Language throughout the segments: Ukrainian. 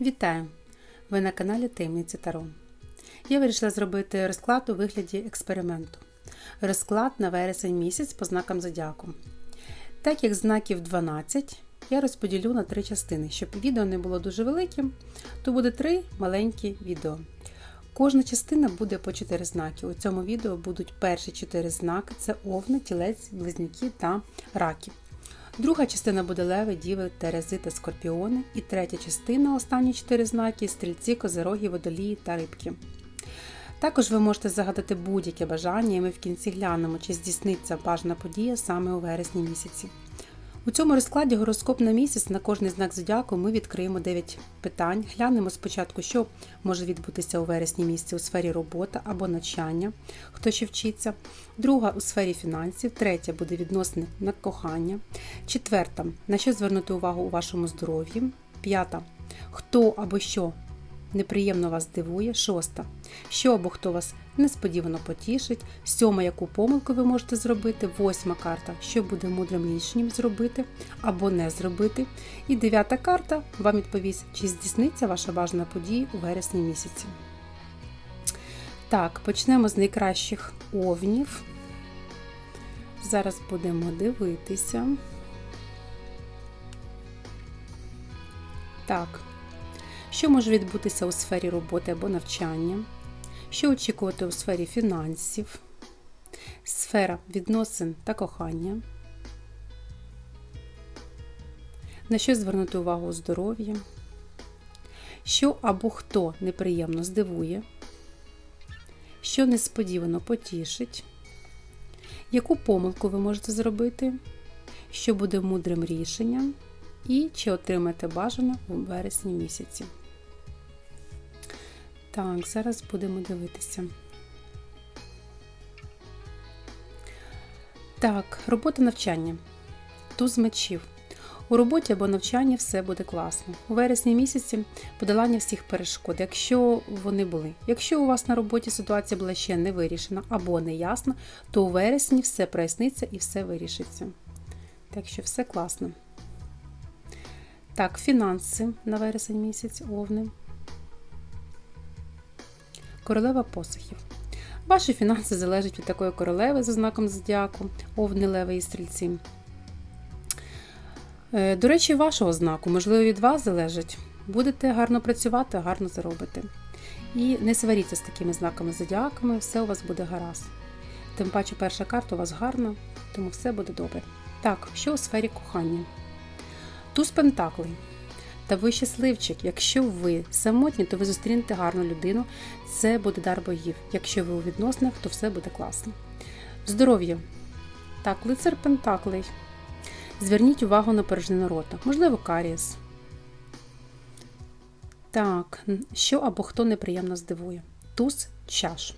Вітаю! Ви на каналі Таємниці Таро. Я вирішила зробити розклад у вигляді експерименту. Розклад на вересень місяць по знакам зодіаку. Так як знаків 12, я розподілю на три частини. Щоб відео не було дуже великим, то буде три маленькі відео. Кожна частина буде по 4 знаки. У цьому відео будуть перші 4 знаки: це овни, тілець, близнюки та раки. Друга частина буде леви, діви, терези та скорпіони. І третя частина останні чотири знаки стрільці, козироги, водолії та рибки. Також ви можете загадати будь-яке бажання, і ми в кінці глянемо, чи здійсниться бажана подія саме у вересні місяці. У цьому розкладі гороскоп на місяць на кожний знак зодіаку ми відкриємо 9 питань. Глянемо спочатку, що може відбутися у вересні місяці у сфері роботи або навчання, хто ще вчиться. Друга у сфері фінансів, третя буде відносини на кохання. Четверта на що звернути увагу у вашому здоров'ї. П'ята хто або що неприємно вас дивує. Шоста. Що або хто вас несподівано потішить. Сьома, яку помилку ви можете зробити. Восьма карта, що буде мудрим рішенням зробити або не зробити. І дев'ята карта вам відповість, чи здійсниться ваша бажана подія у вересні місяці. Так, почнемо з найкращих овнів. Зараз будемо дивитися. Так, що може відбутися у сфері роботи або навчання, що очікувати у сфері фінансів, сфера відносин та кохання, на що звернути увагу у здоров'ї, що або хто неприємно здивує, що несподівано потішить, яку помилку ви можете зробити, що буде мудрим рішенням, і чи отримаєте бажано у вересні місяці. Так, зараз будемо дивитися. Так, робота навчання. Туз мечів. У роботі або навчанні все буде класно. У вересні місяці подолання всіх перешкод, якщо вони були. Якщо у вас на роботі ситуація була ще не вирішена або не ясна, то у вересні все проясниться і все вирішиться. Так що все класно. Так, фінанси на вересень місяць, овни. Королева посухів. Ваші фінанси залежать від такої королеви за знаком зодіаку, овни, леви і стрільці. Е, до речі, вашого знаку, можливо, від вас залежить. Будете гарно працювати, гарно заробити. І не сваріться з такими знаками зодіаками, все у вас буде гаразд. Тим паче, перша карта у вас гарна, тому все буде добре. Так, що у сфері кохання? Туз Пентаклей. Та ви щасливчик. Якщо ви самотні, то ви зустрінете гарну людину. Це буде дар богів. Якщо ви у відносинах, то все буде класно. Здоров'я. Так, лицар Пентаклей. Зверніть увагу на порожнину рота. Можливо, карієс. Так, що або хто неприємно здивує. Туз чаш.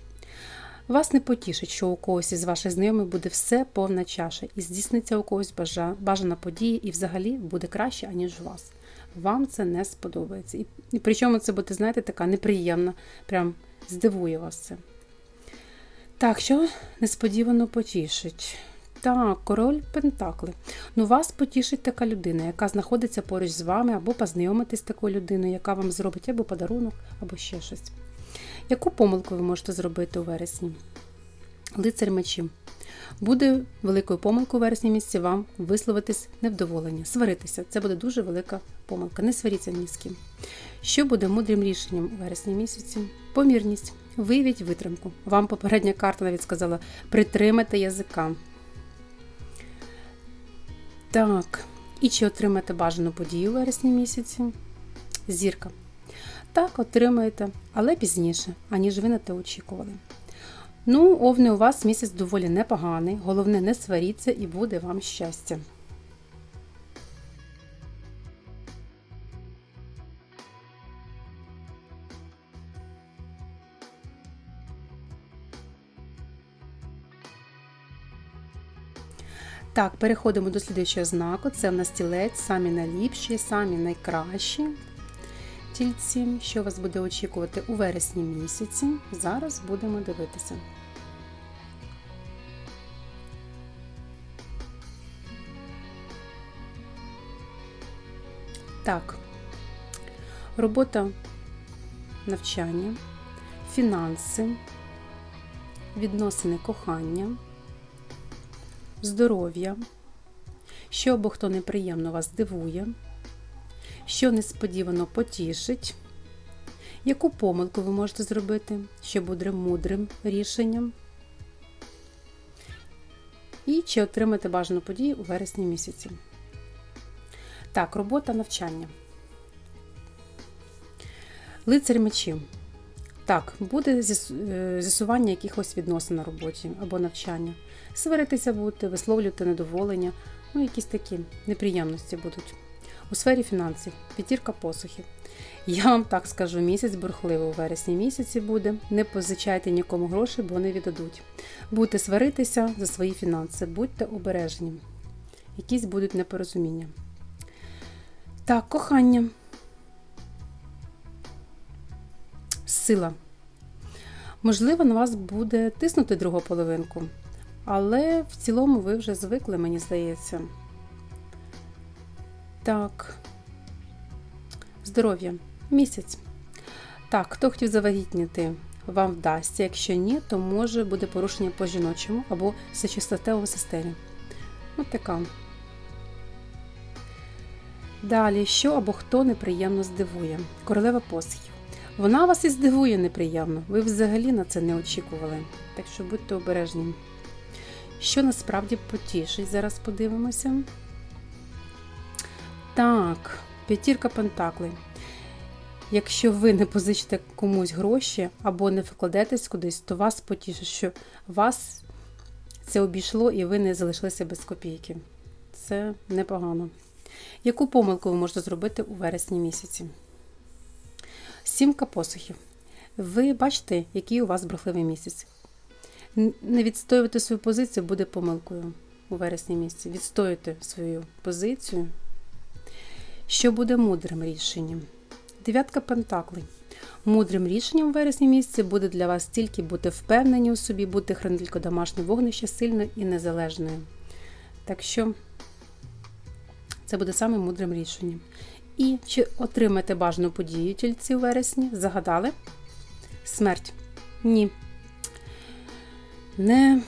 Вас не потішить, що у когось із ваших знайомих буде все повна чаша, і здійсниться у когось бажана подія, і взагалі буде краще, аніж у вас. Вам це не сподобається. І, і причому це буде, знаєте, така неприємна, прям здивує вас це. Так, що несподівано потішить. Так, король Пентакли. Ну, вас потішить така людина, яка знаходиться поруч з вами, або познайомитись з такою людиною, яка вам зробить або подарунок, або ще щось. Яку помилку ви можете зробити у вересні? Лицар мечів. Буде великою помилкою у вересні місяці вам висловитись невдоволення, сваритися. Це буде дуже велика помилка. Не сваріться ні з ким. Що буде мудрим рішенням у вересні місяці? Помірність. Виявіть витримку. Вам попередня карта навіть сказала: притримайте язика. Так. І чи отримаєте бажану подію у вересні місяці? Зірка. Так, отримаєте, але пізніше, аніж ви на те очікували. Ну, овни, у вас місяць доволі непоганий, головне, не сваріться і буде вам щастя. Так, переходимо до слідуючого знаку. Це в нас тілець, самі найліпші, самі найкращі тільці, що вас буде очікувати у вересні місяці. Зараз будемо дивитися. Так, робота, навчання, фінанси, відносини кохання, здоров'я, що або хто неприємно вас дивує, що несподівано потішить, яку помилку ви можете зробити, що буде мудрим рішенням, і чи отримати бажану подію у вересні місяці. Так, робота навчання. Лицар мечів. Так, буде е, з'ясування якихось відносин на роботі або навчання. Сваритися будете, висловлювати недоволення, ну якісь такі неприємності будуть. У сфері фінансів п'ятірка посухів. Я вам так скажу, місяць бурхливий у вересні місяці буде. Не позичайте нікому гроші, бо не віддадуть. Будете сваритися за свої фінанси, будьте обережні. Якісь будуть непорозуміння. Так, кохання. Сила. Можливо, на вас буде тиснути другу половинку, але в цілому ви вже звикли, мені здається. Так. Здоров'я. Місяць. Так, хто хотів завагітніти, вам вдасться. Якщо ні, то може буде порушення по жіночому або сечостатевому системі. Ось така. Далі, що або хто неприємно здивує. Королева посхів. Вона вас і здивує неприємно. Ви взагалі на це не очікували. Так що будьте обережні. Що насправді потішить, зараз подивимося. Так, п'ятірка пентаклей. Якщо ви не позичите комусь гроші або не вкладетесь кудись, то вас потішить, що вас це обійшло і ви не залишилися без копійки. Це непогано. Яку помилку ви можете зробити у вересні місяці? Сімка посухів. Ви бачите, який у вас брехливий місяць. Не відстоювати свою позицію буде помилкою у вересні місяці. Відстоюйте свою позицію, що буде мудрим рішенням. Дев'ятка пентаклей. Мудрим рішенням у вересні місяці буде для вас тільки бути впевнені у собі, бути хранителькою домашнє вогнище сильною і незалежною. Так що це буде самим мудрим рішенням. І чи отримаєте бажану подію тільці у вересні? Загадали? Смерть. Ні. Не,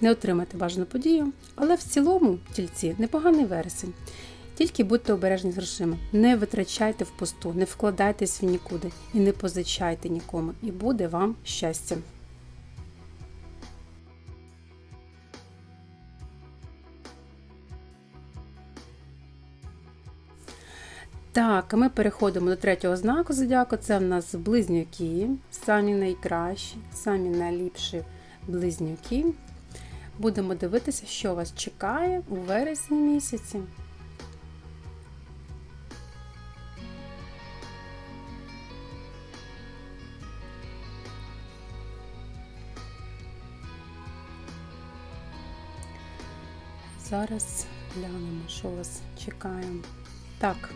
не отримаєте бажану подію, але в цілому тільці непоганий вересень. Тільки будьте обережні з грошима. Не витрачайте впусту, не вкладайтесь в нікуди і не позичайте нікому. І буде вам щастя. Так, ми переходимо до третього знаку зодіаку. Це в нас близнюки, самі найкращі, самі найліпші близнюки. Будемо дивитися, що вас чекає у вересні місяці. Зараз глянемо, що вас чекає. Так.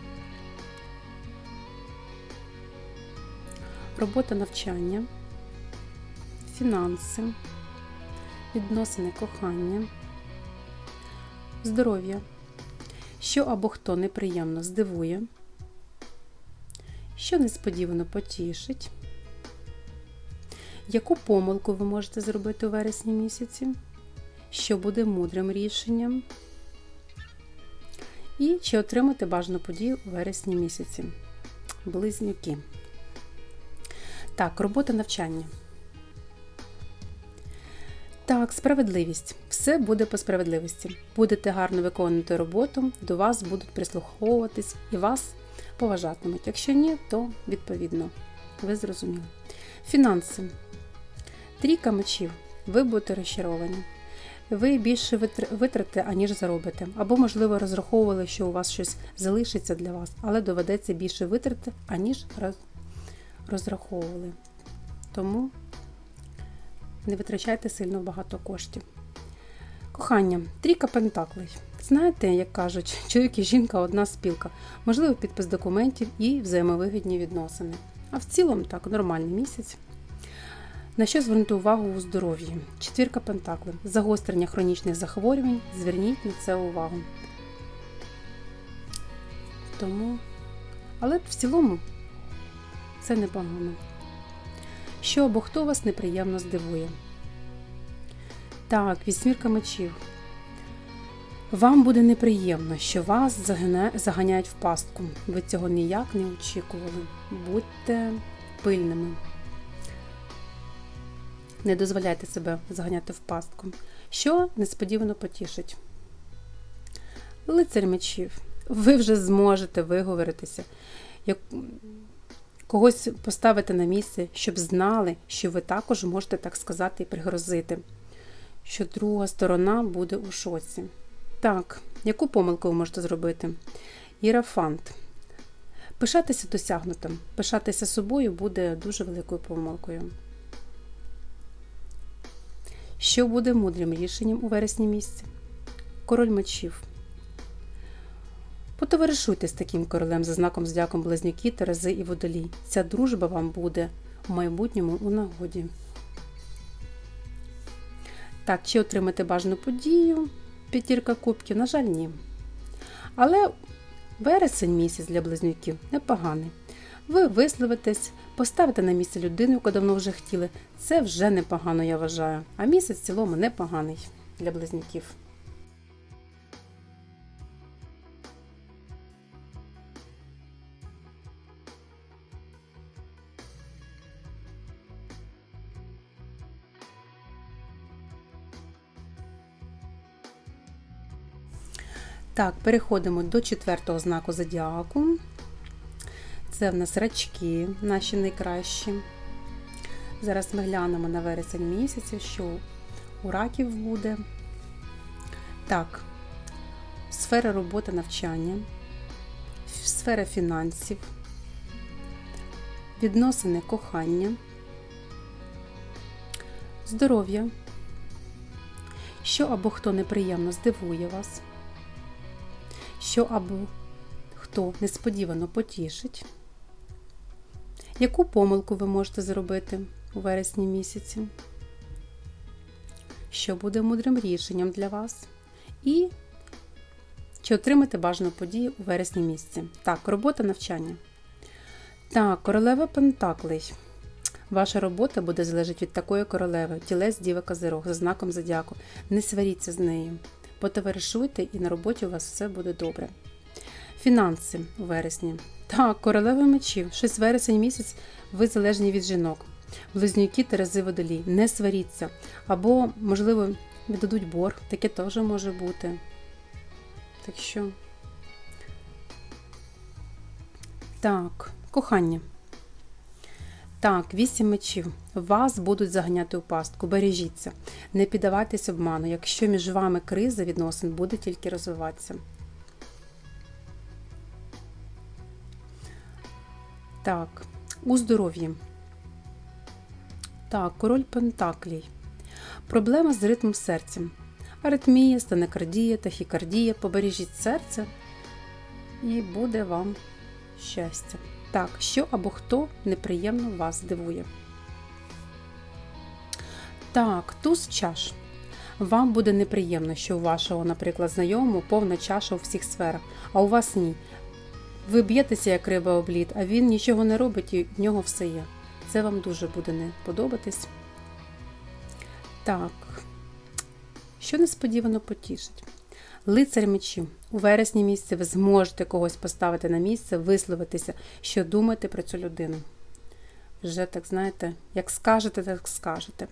Робота навчання, фінанси, відносини кохання, здоров'я, що або хто неприємно здивує, що несподівано потішить, яку помилку ви можете зробити у вересні місяці, що буде мудрим рішенням, і чи отримати бажану подію у вересні місяці. Близнюки. Так, робота навчання. Так, справедливість. Все буде по справедливості. Будете гарно виконувати роботу, до вас будуть прислуховуватись і вас поважатимуть. Якщо ні, то відповідно. Ви зрозуміли. Фінанси. Трійка мечів. Ви будете розчаровані. Ви більше витр- витратите, аніж заробите. Або, можливо, розраховували, що у вас щось залишиться для вас, але доведеться більше витрати, аніж роз- розраховували. Тому не витрачайте сильно багато коштів. Кохання, трійка пентаклей. Знаєте, як кажуть, чоловік і жінка одна спілка, можливо, підпис документів і взаємовигідні відносини. А в цілому так, нормальний місяць. На що звернути увагу у здоров'ї? Четвірка пентаклей. Загострення хронічних захворювань. Зверніть на це увагу. Тому, але в цілому це непогано. Що або хто вас неприємно здивує. Так, вісьмірка мечів. Вам буде неприємно, що вас загине- заганяють в пастку. Ви цього ніяк не очікували. Будьте пильними. Не дозволяйте себе заганяти в пастку, що несподівано потішить. Лицар мечів. Ви вже зможете виговоритися, як когось поставити на місце, щоб знали, що ви також можете так сказати і пригрозити, що друга сторона буде у шоці. Так, яку помилку ви можете зробити? Ірафант. Пишатися досягнутим, пишатися собою буде дуже великою помилкою. Що буде мудрим рішенням у вересні місяці? Король мечів. Потоваришуйте з таким королем за знаком здяком Близнюки, Терези і Водолій. Ця дружба вам буде у майбутньому у нагоді. Так, чи отримати бажану подію? П'ятірка кубків, на жаль, ні. Але вересень місяць для близнюків непоганий. Ви висловитесь, поставите на місце людину, яку давно вже хотіли. Це вже непогано, я вважаю. А місяць в цілому непоганий для близнюків. Так, переходимо до четвертого знаку зодіаку. Це в нас рачки, наші найкращі. Зараз ми глянемо на вересень місяця, що у раків буде. Так, сфера роботи навчання, сфера фінансів, відносини кохання, здоров'я, що або хто неприємно здивує вас що або хто несподівано потішить, яку помилку ви можете зробити у вересні місяці, що буде мудрим рішенням для вас, і чи отримати бажану подію у вересні місяці. Так, робота навчання. Так, королева Пентаклей. Ваша робота буде залежати від такої королеви, тілець Діва Козирог за знаком зодіаку. Не сваріться з нею потоваришуйте і на роботі у вас все буде добре. Фінанси у вересні. Так, королева мечів. Щось вересень місяць ви залежні від жінок. Близнюки Терези водолій. Не сваріться. Або, можливо, віддадуть борг. Таке теж може бути. Так що. Так, кохання. Так, вісім мечів. Вас будуть заганяти у пастку. Бережіться, не піддавайтесь обману. Якщо між вами криза відносин буде тільки розвиватися. Так, у здоров'ї. Так, король Пентаклій. Проблема з ритмом серця. Аритмія, стенокардія, тахікардія. Побережіть серце і буде вам щастя. Так, що або хто неприємно вас здивує. Так, туз чаш. Вам буде неприємно, що у вашого, наприклад, знайомого повна чаша у всіх сферах, а у вас ні. Ви б'єтеся, як риба об лід, а він нічого не робить і в нього все є. Це вам дуже буде не подобатись. Так, що несподівано потішить. Лицар мечів. У вересні місяці ви зможете когось поставити на місце, висловитися, що думаєте про цю людину. Вже так, знаєте, як скажете, так скажете.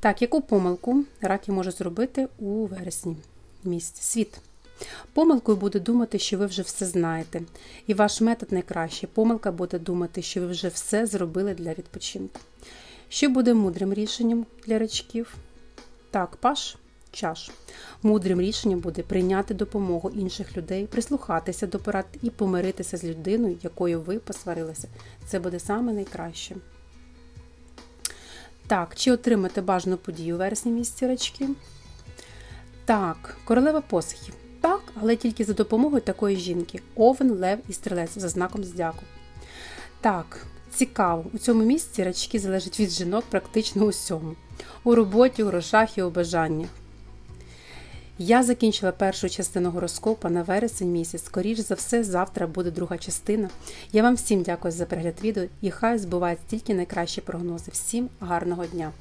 Так, яку помилку раки можуть зробити у вересні місяці? Світ. Помилкою буде думати, що ви вже все знаєте. І ваш метод найкращий. Помилка буде думати, що ви вже все зробили для відпочинку. Що буде мудрим рішенням для рачків? Так, паш чаш. Мудрим рішенням буде прийняти допомогу інших людей, прислухатися до порад і помиритися з людиною, якою ви посварилися. Це буде саме найкраще. Так, чи отримати бажану подію у вересні місяці рачки? Так, королева посохів. Так, але тільки за допомогою такої жінки. Овен, лев і стрілець за знаком здяку. Так, цікаво, у цьому місці рачки залежать від жінок практично усьому. У роботі, у грошах і у бажаннях. Я закінчила першу частину гороскопа на вересень місяць. Скоріш за все, завтра буде друга частина. Я вам всім дякую за перегляд відео і хай збувають тільки найкращі прогнози. Всім гарного дня!